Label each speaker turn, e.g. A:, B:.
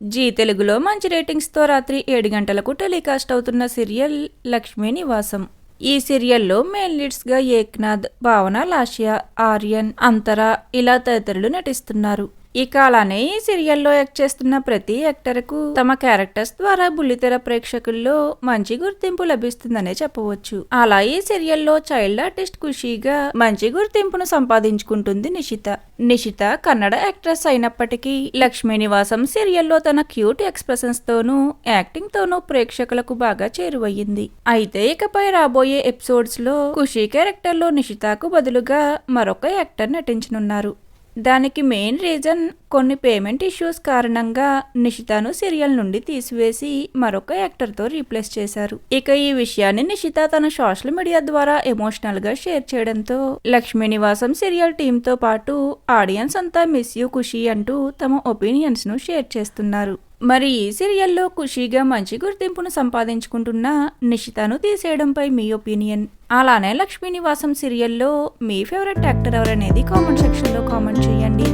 A: G తెలుగులో మంచి రేటింగ్స్తో రాత్రి ఏడు గంటలకు టెలికాస్ట్ అవుతున్న సీరియల్ లక్ష్మీ నివాసం. ఈ సీరియల్లో మెయిన్ లీడ్స్గా ఏక్నాథ్ భావన లాష్య ఆర్యన్ అంతరా ఇలా తదితరులు నటిస్తున్నారు. ఇక అలానే ఈ సీరియల్లో యాక్ట్ చేస్తున్న ప్రతి యాక్టర్కు తమ క్యారెక్టర్స్ ద్వారా బుల్లితెర ప్రేక్షకుల్లో మంచి గుర్తింపు లభిస్తుందనే చెప్పవచ్చు. అలా ఈ సీరియల్లో చైల్డ్ ఆర్టిస్ట్ ఖుషీగా మంచి గుర్తింపును సంపాదించుకుంటుంది నిషిత. నిషిత కన్నడ యాక్ట్రెస్ అయినప్పటికీ లక్ష్మీ నివాసం సీరియల్లో తన క్యూట్ ఎక్స్ప్రెషన్స్ తోనూ యాక్టింగ్ తోనూ ప్రేక్షకులకు బాగా చేరువయ్యింది. అయితే ఇకపై రాబోయే ఎపిసోడ్స్లో ఖుషీ క్యారెక్టర్లో నిషితకు బదులుగా మరొక యాక్టర్ నటించనున్నారు. దానికి మెయిన్ రీజన్ కొన్ని పేమెంట్ ఇష్యూస్ కారణంగా నిషితను సీరియల్ నుండి తీసివేసి మరొక యాక్టర్తో రీప్లేస్ చేశారు. ఇక ఈ విషయాన్ని నిషిత తన సోషల్ మీడియా ద్వారా ఎమోషనల్గా షేర్ చేయడంతో లక్ష్మీ నివాసం సీరియల్ టీమ్తో పాటు ఆడియన్స్ అంతా మిస్ యూ ఖుషి అంటూ తమ ఒపీనియన్స్ను షేర్ చేస్తున్నారు. మరి ఈ సీరియల్లో ఖుషీగా మంచి గుర్తింపును సంపాదించుకుంటున్న నిషితను తీసేయడంపై మీ ఒపీనియన్? అలానే లక్ష్మీనివాసం సీరియల్లో మీ ఫేవరెట్ యాక్టర్ ఎవరనేది కామెంట్ సెక్షన్లో కామెంట్ చేయండి.